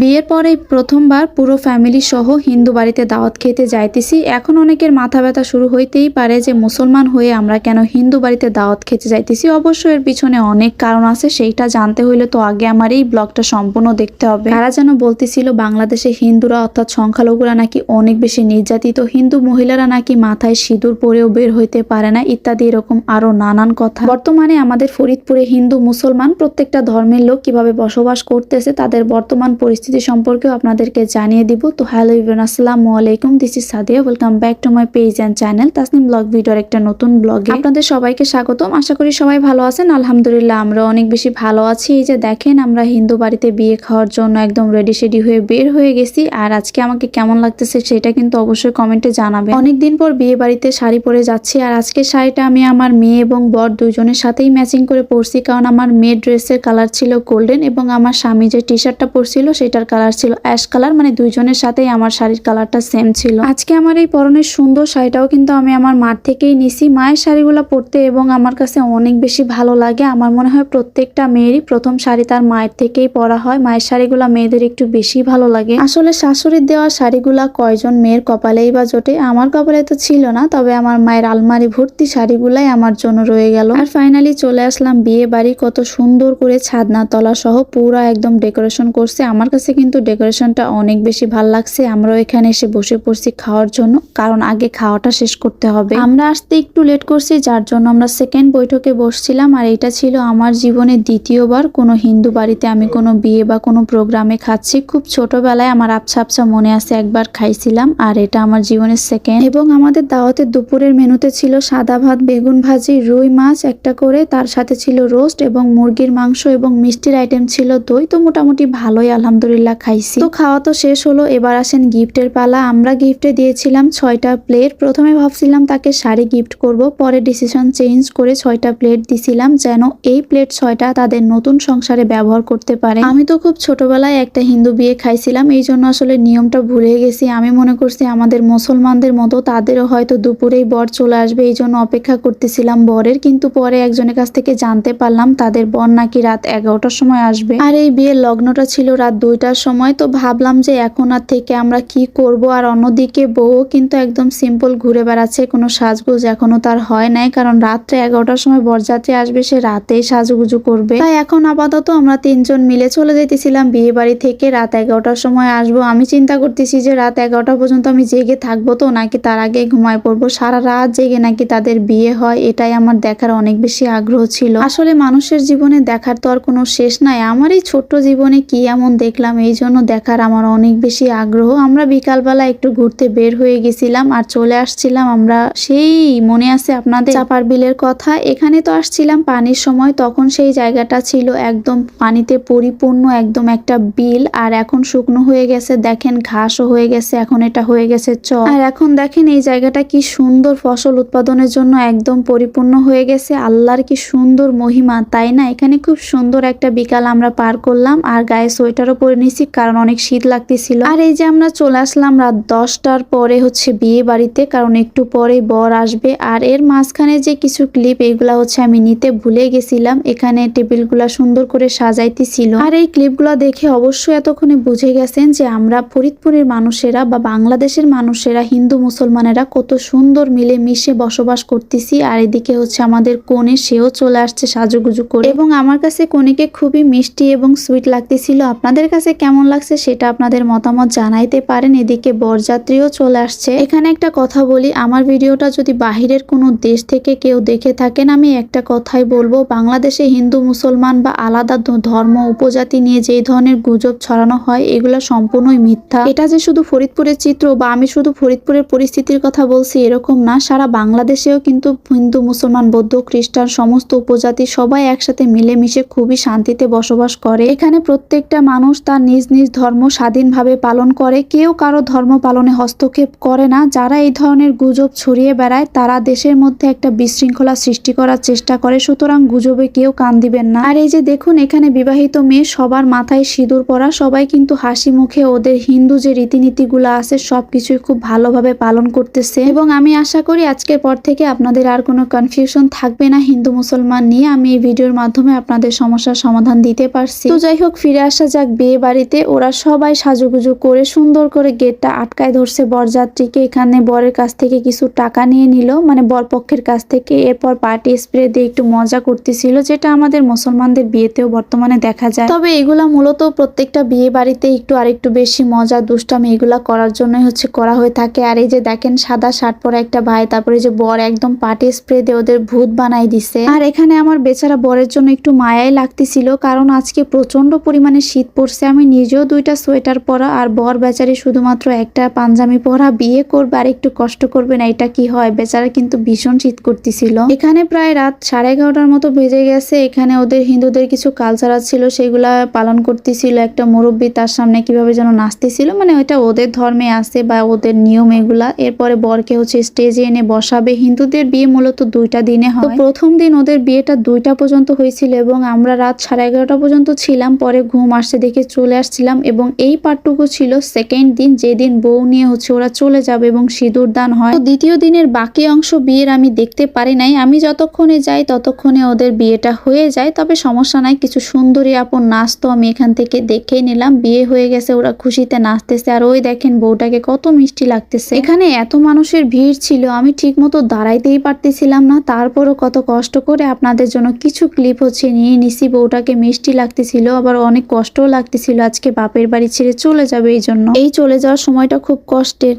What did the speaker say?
বিয়ের পরে প্রথমবার পুরো ফ্যামিলি সহ হিন্দু বাড়িতে দাওয়াত খেতে যাইতেছি। এখন অনেকের মাথা ব্যথা শুরু হইতেই পারে যে মুসলমান হয়ে আমরা কেন হিন্দু বাড়িতে দাওয়াত খেতে যাইতেছি। অবশ্য এর পিছনে অনেক কারণ আছে, সেইটা জানতে হইলে তো আগে আমার এই ব্লগটা সম্পূর্ণ দেখতে হবে। তারা যেন বলতেছিল, বাংলাদেশে হিন্দুরা অর্থাৎ সংখ্যালঘুরা নাকি অনেক বেশি নির্যাতিত। হিন্দু মহিলারা নাকি মাথায় সিঁদুর পরেও বের হইতে পারে না, ইত্যাদি এরকম আরও নানান কথা। বর্তমানে আমাদের ফরিদপুরে হিন্দু মুসলমান প্রত্যেকটা ধর্মের লোক কীভাবে বসবাস করতেছে, তাদের বর্তমান পরিস্থিতি সম্পর্কেও আপনাদেরকে জানিয়ে দিব। তো হ্যালো ইভেন আসসালামু আলাইকুম। This is Sadia welcome back to my page and channel Tasnim blog ভিডিওর একটা নতুন ব্লগে আপনাদের সবাইকে স্বাগতম। আশা করি সবাই ভালো আছেন। আলহামদুলিল্লাহ, আমরা অনেক বেশি ভালো আছি। এই যে দেখেন, আমরা হিন্দু বাড়িতে বিয়ে খাওয়ার জন্য একদম রেডি সেডি হয়ে বের হয়ে গেছি। আর আজকে আমাকে কেমন লাগতেছে সেটা কিন্তু অবশ্যই কমেন্টে জানাবে অনেকদিন পর বিয়ে বাড়িতে শাড়ি পরে যাচ্ছি। আর আজকে শাড়িটা আমি আমার মেয়ে এবং বর দুজনের সাথেই ম্যাচিং করে পরছি। কারণ আমার মেয়ের ড্রেসের কালার ছিল গোল্ডেন এবং আমার স্বামী যে টি শার্টটা পরছিল সেটার কালার ছিল অ্যাশ কালার মানে দুইজনের সাথেই আমার শাড়ির কালারটা সেম ছিল। আজকে আমার এই পরনের সুন্দর শাড়িটাও কিন্তু আমি আমার মার থেকেই নিছি। মায়ের শাড়িগুলো পরতে এবং আমার কাছে অনেক বেশি ভালো লাগে। আমার মনে হয় প্রত্যেকটা মেয়েরই প্রথম শাড়ি তার মায়ের থেকেই পরা হয়। মায়ের শাড়িগুলো মেয়েদের একটু বেশি ভালো লাগে। আসলে শাশুড়ির দেওয়া শাড়িগুলা কয়জন মেয়ের কপালেই বা জোটে? আমার কপালে তো ছিল না, তবে আমার মায়ের আলমারি ভর্তি শাড়িগুলাই আমার জন্য রয়ে গেল। আর ফাইনালি চলে আসলাম বিয়ে বাড়ি। কত সুন্দর করে ছাদনা তলা সহ পুরো একদম ডেকোরেশন করছে। আমার কাছে কিন্তু ডেকোরেশনটা অনেক বেশি ভালো লাগছে। আমরাও এখানে এসে বসে পড়ছি খাওয়ার জন্য, কারণ আগে খাওয়াটা শেষ করতে হবে। আমরা আসতে একটু লেট করছি, যার জন্য আমরা সেকেন্ড বৈঠকে বসছিলাম, আর এটা ছিল আমার জীবনে দ্বিতীয়বার। কোনো হিন্দু বাড়িতে আমি কোনো বিয়ে বা কোনো প্রোগ্রামে খাচ্ছি। খুব ছোটবেলায় আমার আবছা আবছা মনে আছে, একবার খাইছিলাম, আর এটা আমার জীবনের সেকেন্ড এবং আমাদের দাওয়াতের দুপুরের মেনুতে ছিল সাদা ভাত, বেগুন ভাজি, রুই মাছ, একটা করে। তার সাথে ছিল রোস্ট এবং মুরগির মাংস এবং মিষ্টির আইটেম ছিল দই। তো মোটামুটি ভালোই, আলহামদুলিল্লাহ। খাইছি। তো খাওয়া তো শেষ হলো, এবার আসেন গিফটের পালা। আমরা গিফটে দিয়েছিলাম ছয়টা প্লেট। প্রথমে ভাবছিলাম তাকে শাড়ি গিফট করব, পরে ডিসিশন চেঞ্জ করে ছয়টা প্লেট দিছিলাম যেন এই প্লেট ছয়টা তাদের নতুন সংসারে ব্যবহার করতে পারে। আমি তো খুব ছোটবেলায় একটা হিন্দু বিয়ে খাইছিলাম, এই জন্য আসলে নিয়মটা ভুলে গেছি। আমি মনে করছি আমাদের মুসলমানদের মতো তাদেরও হয়তো দুপুরেই বর চলে আসবে, এই জন্য অপেক্ষা করতেছিলাম বরের, কিন্তু পরে একজনের কাছ থেকে জানতে পারলাম তাদের বর নাকি রাত এগারোটার সময় আসবে। আর এই বিয়ের লগ্নটা ছিল রাত দুইটার সময়, তো ভাবলাম যে এখন আর থেকে আমরা কি করব? আর অন্যদিকে বউ কিন্তু একদম সিম্পল ঘুরে বেড়াচ্ছে, কোনো সাজগোজ এখনও তার হয় নাই, কারণ রাত্রে এগারোটার সময় বরযাত্রী আসবে, সে রাতেই সাজুগুজু করবে। তাই এখন আপাতত আমরা তিনজন মিলে চলে যেতেছিলাম বিয়ে বাড়ি থেকে রাত এগারোটার সময় আসব। আমি চিন্তা করতেছি যে রাত এগারোটা পর্যন্ত আমি জেগে থাকব তো, নাকি তার আগে ঘুমায় পড়ব? সারা রাত জেগে নাকি তাদের বিয়ে হয়, এটাই আমার দেখার অনেক বেশি আগ্রহ ছিল। আসলে মানুষের জীবনে দেখার তো আর কোনো শেষ নাই। আমার এই ছোট্ট জীবনে কি এমন দেখলাম এই জন্য দেখার আমার অনেক বেশি আগ্রহ। আমরা বিকালবেলা একটু ঘুরতে বের হয়ে গেছিলাম আর চলে আসছিলাম আমরা সেই, মনে আছে আপনাদের? চাপার বিলের কথা। এখানে তো আসছিলাম পানির সময়, তখন সেই জায়গাটা ছিল একদম পানিতে পরিপূর্ণ একদম একটা বিল আর এখন শুকনো হয়ে গেছে। দেখেন ঘাসও হয়ে গেছে, এখন এটা হয়ে গেছে চর। আর এখন দেখেন এই জায়গাটা কি সুন্দর ফসল উৎপাদনের জন্য একদম পরিপূর্ণ হয়ে গেছে। আল্লাহর কি সুন্দর মহিমা, তাই না? এখানে খুব সুন্দর একটা বিকাল আমরা পার করলাম আর গায়ে সোয়েটারও পরে নিছি কারণ অনেক শীত লাগতেছিল। আর এই যে আমরা চলে আসলাম রাত দশটার পরে হচ্ছে বিয়ে বাড়িতে, কারণ একটু পরে বর আসবে। আর এর মাঝখানে যে কিছু ক্লিপ এগুলা হচ্ছে আমি নিতে ভুলে গেছিলাম। এখানে টেবিলগুলা সুন্দর করে সাজাইতেছিল। আর এই ক্লিপগুলো দেখে অবশ্যই এতক্ষণে বুঝে গেছেন যে আমরা ফরিদপুরের মানুষেরা বা বাংলাদেশের মানুষেরা, হিন্দু মুসলমানেরা কত সুন্দর মিলে মিশে বসবাস করতেছি। আর এদিকে হচ্ছে আমাদের কনে সেও চলে আসছে সাজুগুজু করে। এবং আমার কাছে কনেকে খুবই মিষ্টি এবং সুইট লাগতেছিল। আপনাদের কাছে কেমন লাগছে সেটা আপনাদের মতামত জানাইতে পারেন। এদিকে বরযাত্রীও চলে আসছে। এখানে একটা কথা বলি, আমার ভিডিওটা যদি বাহিরের কোনো দেশ থেকে কেউ দেখে থাকেন, আমি একটা কথাই বলব, বাংলাদেশে হিন্দু, মুসলমান বা আলাদা ধর্ম, উপজাতি নিয়ে যেই ধরনের গুজব ছড়ানো হয়, এগুলো সম্পূর্ণই মিথ্যা। এটা যে শুধু ফরিদপুরের চিত্র বা আমি শুধু ফরিদপুরের পরিস্থিতির কথা বলছি, এরকম না। সারা বাংলাদেশেও কিন্তু হিন্দু, মুসলমান, বৌদ্ধ, খ্রিস্টান, সমস্ত উপজাতি সবাই একসাথে মিলেমিশে খুবই শান্তিতে বসবাস করে। এখানে প্রত্যেকটা মানুষ তার নিজ নিজ ধর্ম স্বাধীনভাবে পালন করে, কেউ কারও ধর্ম পালনে হস্তক্ষেপ করে না। যারা এই ধরনের গুজব ছড়িয়ে বেড়ায়, তারা দেশের মধ্যে একটা বিশৃঙ্খলা সৃষ্টি করার চেষ্টা করে, সুতরাং গুজবে কেউ কান দিবেন না। আর এই যে দেখুন, এখানে বিবাহিত মেয়ে, সবার মাথায় সিঁদুর পরা, সবাই কিন্তু হাসি মুখে ওদের হিন্দু যে রীতিনীতিগুলো আছে, সবকিছুই খুব ভালোভাবে পালন করতেছে। এবং আমি আশা করি আজকের পর থেকে আপনাদের আর কোনো কনফিউশন থাকবে না হিন্দু মুসলমান নিয়ে। আমি এই ভিডিওর মাধ্যমে আপনাদের সমস্যার সমাধান দিতে পারছি। তো যাই হোক, ফিরে আসা যাক বিয়ে বাড়িতে ওরা সবাই সাজুগুজু করে সুন্দর করে গেটটা আটকায় ধরছে। বরযাত্রীকে এখানে বরের কাছ থেকে কিছু টাকা নিয়ে নিল মানে বরপক্ষের কাছ থেকে। এরপর পার্টি স্প্রে দিয়ে একটু মজা করতেছিল, যেটা আমাদের মুসলমানদের বিয়েতেও বর্তমানে দেখা যায়। তবে এগুলা মূলত প্রত্যেকটা বিয়ে বাড়িতে একটু আরেকটু বেশি মজা, দুষ্টামি এগুলা করার জন্যই হচ্ছে করা হয়ে থাকে। আর এই যে দেখেন সাদা শার্ট পরা একটা ভাই, তারপরে যে বর একদম পার্টি স্প্রে দিয়ে ওদের ভূত বানাই দিছে। আর এখানে আমার বেচারা বরের জন্য একটু মায়াই লাগতেছিল, কারণ আজকে প্রচণ্ড পরিমাণে শীত পড়ছে। আমি নিজেও দুইটা সোয়েটার পরা আর বর বেচারি শুধুমাত্র একটা পাঞ্জামি পরা, বিয়ে করবে আর একটু কষ্ট করবে না, এটা কি হয়? বেচারা কিন্তু ভীষণ শীত করতেছিল। এখানে প্রায় রাত সাড়ে এগারোটার মতো বেজে গেছে। এখানে ওদের হিন্দুদের কিছু কালচার ছিল, সেগুলা পালন করতেছিল। একটা মুরব্বী তার সামনে কীভাবে যেন নাচতেছিল মানে ওইটা ওদের ধর্মে আছে বা ওদের নিয়ম এগুলা। এরপরে বরকে হচ্ছে স্টেজে এনে বসাবে। হিন্দুদের বিয়ে মূলত দুইটা দিনে হয়। প্রথম দিন ওদের বিয়েটা দুইটা পর্যন্ত হয়েছিল এবং আমরা রাত সাড়ে এগারোটা পর্যন্ত ছিলাম। পরে ঘুম আসছে দেখে চলে আসছিলাম এবং এই পার্টটুকু ছিল সেকেন্ড দিন, যেদিন বউ নিয়ে হচ্ছে ওরা চলে যাবে এবং সিঁদুর দান হয়। দ্বিতীয় দিনের বাকি অংশ বিয়ের আমি দেখতে পারি নাই। আমি যতক্ষণে যাই, ততক্ষণে ওদের বিয়েটা হয়ে যায়। তবে সমস্যা নাই, কিছু সুন্দরী আপন নাচ তো আমি এখান থেকে দেখেই নিলাম। বিয়ে হয়ে গেছে, ওরা খুশিতে নাচতেছে। আর ওই দেখেন বউটাকে কত মিষ্টি লাগতেছে। এখানে এত মানুষের ভিড় ছিল, আমি ঠিক মতো দাঁড়াইতেই পারতেছিলাম না। তারপরও কত কষ্ট করে আপনাদের জন্য কিছু ক্লিপ হচ্ছে নিয়ে নিছি। বউটাকে মিষ্টি লাগতেছিল, আবার অনেক কষ্টও লাগতেছিল। আজকে বাপের বাড়ি ছেড়ে চলে যাবে এই জন্য এই চলে যাওয়ার সময়টা খুব কষ্টের।